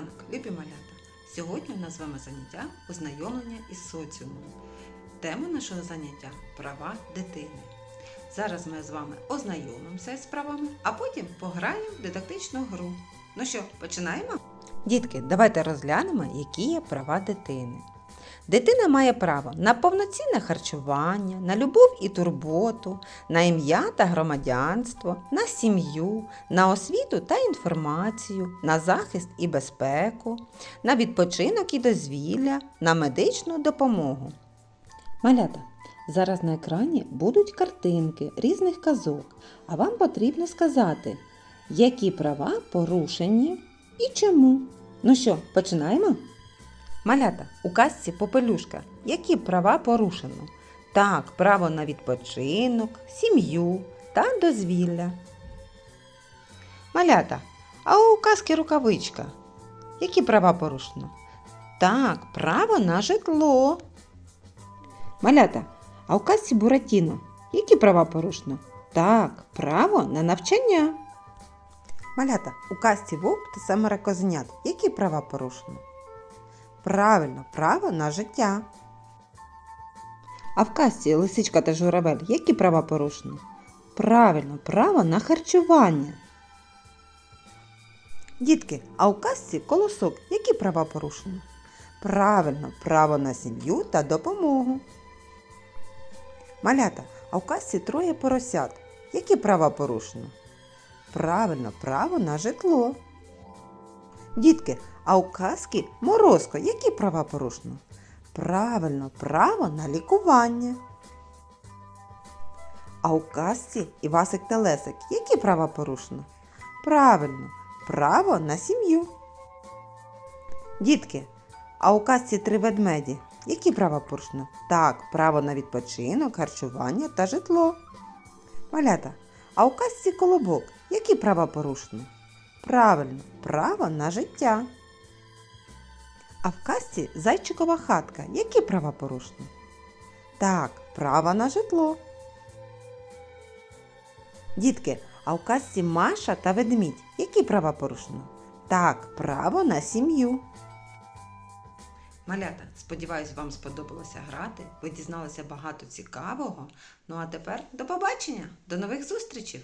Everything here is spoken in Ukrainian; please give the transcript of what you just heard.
ранок, любі малята! Сьогодні у нас з вами заняття ознайомлення із соціумом. Тема нашого заняття права дитини. Зараз ми з вами ознайомимося з правами, а потім пограємо в дидактичну гру. Ну що, починаємо? Дітки, давайте розглянемо, які є права дитини. Дитина має право на повноцінне харчування, на любов і турботу, на ім'я та громадянство, на сім'ю, на освіту та інформацію, на захист і безпеку, на відпочинок і дозвілля, на медичну допомогу. Малята, зараз на екрані будуть картинки різних казок, а вам потрібно сказати, які права порушені і чому. Ну що, починаємо? Малята, у казці Попелюшка, які права порушено? Так, право на відпочинок, сім'ю та дозвілля. Малята, а у казки рукавичка, які права порушено? Так, право на житло. Малята, а у казці Буратіно, які права порушено? Так, право на навчання. Малята, у казці Вовк та семеро козенят, які права порушено? Правильно, право на життя. А в казці лисичка та журавель які права порушені? Правильно, право на харчування. Дітки, а у казці колосок які права порушені? Правильно, право на сім'ю та допомогу. Малята, а в казці троє поросят. Які права порушено? Правильно, право на житло. Дітки, а у казки Морозко, які права порушено? Правильно, право на лікування. А у казці Івасик та Лесик, які права порушено? Правильно, право на сім'ю. Дітки, а у казці три ведмеді, які права порушено? Так, право на відпочинок, харчування та житло. Малята, а у казці колобок, які права порушено? Правильно, право на життя. А в казці зайчикова хатка. Які права порушені? Так, право на житло. Дітки, а в казці Маша та ведмідь. Які права порушено? Так, право на сім'ю. Малята, сподіваюсь, вам сподобалося грати. Ви дізналися багато цікавого. Ну а тепер до побачення, до нових зустрічей!